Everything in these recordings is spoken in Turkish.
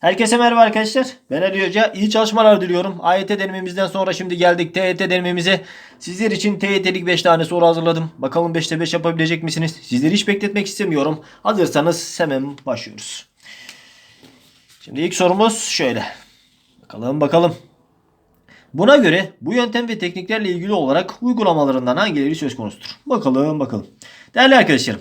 Herkese merhaba arkadaşlar. Ben Ali Hoca. İyi çalışmalar diliyorum. AYT denememizden sonra şimdi geldik TYT denememize. Sizler için TYT'lik 5 tane soru hazırladım. Bakalım 5'te 5 yapabilecek misiniz? Sizleri hiç bekletmek istemiyorum. Hazırsanız hemen başlıyoruz. Şimdi ilk sorumuz şöyle. Bakalım bakalım. Buna göre bu yöntem ve tekniklerle ilgili olarak uygulamalarından hangileri söz konusudur? Bakalım bakalım. Değerli arkadaşlarım.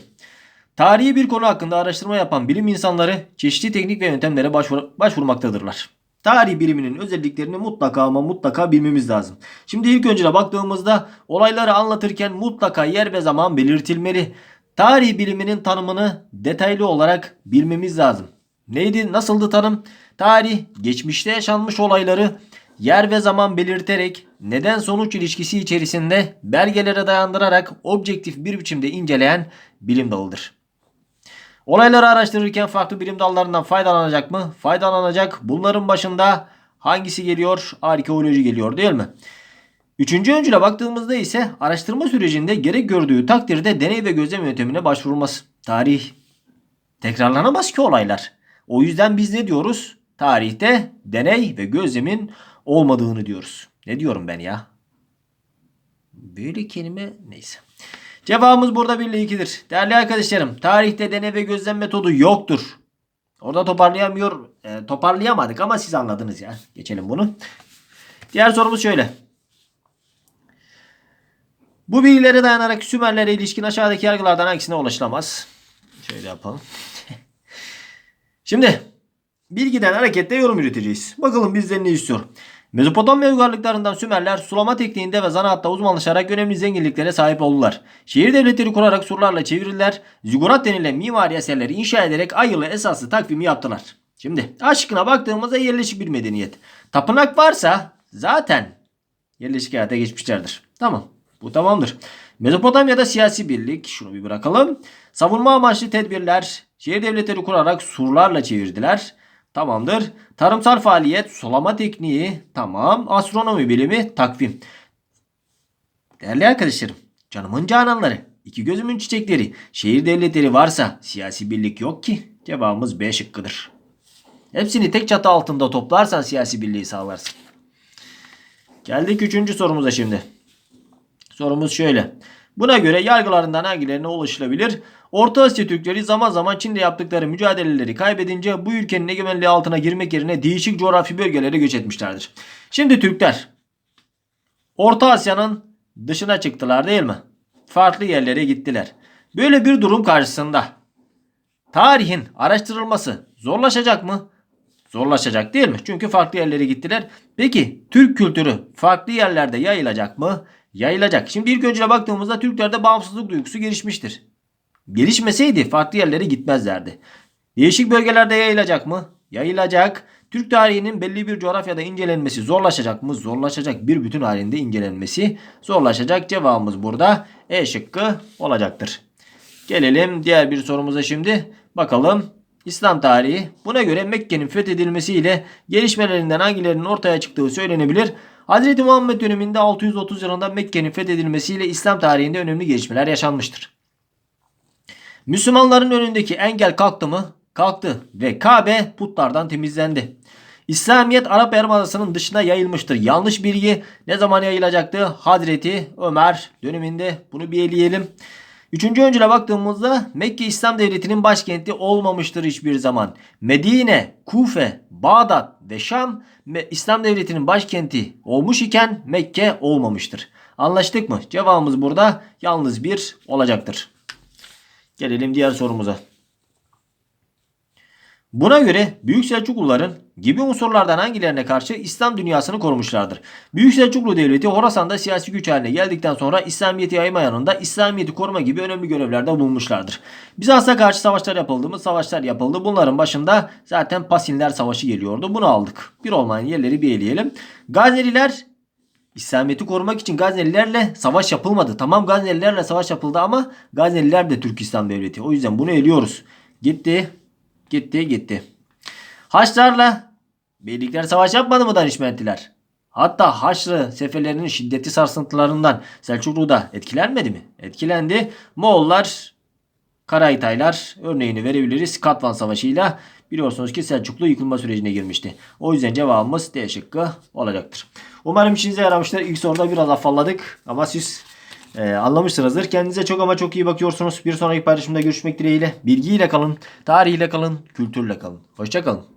Tarihi bir konu hakkında araştırma yapan bilim insanları çeşitli teknik ve yöntemlere başvur- başvurmaktadırlar. Tarih biliminin özelliklerini mutlaka ama mutlaka bilmemiz lazım. Şimdi ilk önce baktığımızda olayları anlatırken mutlaka yer ve zaman belirtilmeli. Tarih biliminin tanımını detaylı olarak bilmemiz lazım. Neydi? Nasıldı tanım? Tarih, geçmişte yaşanmış olayları yer ve zaman belirterek neden sonuç ilişkisi içerisinde belgelere dayandırarak objektif bir biçimde inceleyen bilim dalıdır. Olayları araştırırken farklı bilim dallarından faydalanacak mı? Faydalanacak. Bunların başında hangisi geliyor? Arkeoloji geliyor değil mi? Üçüncü öncüle baktığımızda ise araştırma sürecinde gerek gördüğü takdirde deney ve gözlem yöntemine başvurulması. Tarih tekrarlanamaz ki olaylar. O yüzden biz ne diyoruz? Tarihte deney ve gözlemin olmadığını diyoruz. Ne diyorum ben ya? Böyle kelime neyse. Cevabımız burada 1 ile 2'dir. Değerli arkadaşlarım tarihte deney ve gözlem metodu yoktur. Orada toparlayamıyor, e, toparlayamadık ama siz anladınız ya. Geçelim bunu. Diğer sorumuz şöyle. Bu bilgilere dayanarak Sümerlere ilişkin aşağıdaki yargılardan hangisine ulaşılamaz? Şöyle yapalım. Şimdi bilgiden hareketle yorum üreteceğiz. Bakalım bizden ne istiyor? Mezopotamya uygarlıklarından Sümerler sulama tekniğinde ve zanaatta uzmanlaşarak önemli zenginliklere sahip oldular. Şehir devletleri kurarak surlarla çevirirler. Zigurat denilen mimari eserleri inşa ederek ay yılı esaslı takvimi yaptılar. Şimdi aşkına baktığımızda yerleşik bir medeniyet. Tapınak varsa zaten yerleşik hayata geçmişlerdir. Tamam. Bu tamamdır. Mezopotamya'da siyasi birlik. Şunu bir bırakalım. Savunma amaçlı tedbirler. Şehir devletleri kurarak surlarla çevirdiler. Tamamdır. Tarımsal faaliyet, sulama tekniği, tamam. Astronomi bilimi, takvim. Değerli arkadaşlarım, canımın cananları, iki gözümün çiçekleri, şehir devletleri varsa siyasi birlik yok ki. Cevabımız B şıkkıdır. Hepsini tek çatı altında toplarsan siyasi birliği sağlarsın. Geldik üçüncü sorumuza şimdi. Sorumuz şöyle. Buna göre yargılarından hangilerine ulaşılabilir? Orta Asya Türkleri zaman zaman Çin'de yaptıkları mücadeleleri kaybedince bu ülkenin egemenliği altına girmek yerine değişik coğrafi bölgelere göç etmişlerdir. Şimdi Türkler Orta Asya'nın dışına çıktılar değil mi? Farklı yerlere gittiler. Böyle bir durum karşısında tarihin araştırılması zorlaşacak mı? Zorlaşacak değil mi? Çünkü farklı yerlere gittiler. Peki Türk kültürü farklı yerlerde yayılacak mı? Yayılacak. Şimdi ilk önce baktığımızda Türklerde bağımsızlık duygusu gelişmiştir. Gelişmeseydi farklı yerlere gitmezlerdi. Değişik bölgelerde yayılacak mı? Yayılacak. Türk tarihinin belli bir coğrafyada incelenmesi zorlaşacak mı? Zorlaşacak. Bir bütün halinde incelenmesi zorlaşacak. Cevabımız burada E şıkkı olacaktır. Gelelim diğer bir sorumuza şimdi. Bakalım İslam tarihi buna göre Mekke'nin fethedilmesiyle gelişmelerinden hangilerinin ortaya çıktığı söylenebilir. Hz. Muhammed döneminde 630 yılında Mekke'nin fethedilmesiyle İslam tarihinde önemli gelişmeler yaşanmıştır. Müslümanların önündeki engel kalktı mı? Kalktı ve Kabe putlardan temizlendi. İslamiyet Arap Yarımadası'nın dışına yayılmıştır. Yanlış bilgi ne zaman yayılacaktı? Hazreti Ömer döneminde bunu bir eleyelim. Üçüncü öncüle baktığımızda Mekke İslam Devleti'nin başkenti olmamıştır hiçbir zaman. Medine, Kufe, Bağdat ve Şam İslam Devleti'nin başkenti olmuş iken Mekke olmamıştır. Anlaştık mı? Cevabımız burada yalnız bir olacaktır. Gelelim diğer sorumuza. Buna göre Büyük Selçukluların gibi unsurlardan hangilerine karşı İslam dünyasını korumuşlardır? Büyük Selçuklu Devleti Horasan'da siyasi güç haline geldikten sonra İslamiyet'i yayma yanında İslamiyet'i koruma gibi önemli görevlerde bulunmuşlardır. Bizans'a karşı savaşlar yapıldı mı? Savaşlar yapıldı. Bunların başında zaten Pasinler Savaşı geliyordu. Bunu aldık. Bir olmayan yerleri bir eleyelim. Gazneliler İslamiyet'i korumak için Gaznelilerle savaş yapılmadı. Tamam Gaznelilerle savaş yapıldı ama Gazneliler de Türk İslam Devleti. O yüzden bunu eliyoruz. Gitti. Gitti gitti. Haçlarla beylikler savaş yapmadı mı Danişmentliler? Hatta Haçlı seferlerinin şiddetli sarsıntılarından Selçuklu da etkilenmedi mi? Etkilendi. Moğollar Karahitaylar örneğini verebiliriz. Katvan Savaşı'yla biliyorsunuz ki Selçuklu yıkılma sürecine girmişti. O yüzden cevabımız D şıkkı olacaktır. Umarım işinize yaramıştır. İlk soruda biraz afalladık ama siz e, anlamışsınızdır. Kendinize çok ama çok iyi bakıyorsunuz. Bir sonraki paylaşımda görüşmek dileğiyle. Bilgiyle kalın, tarihiyle kalın, kültürle kalın. Hoşçakalın.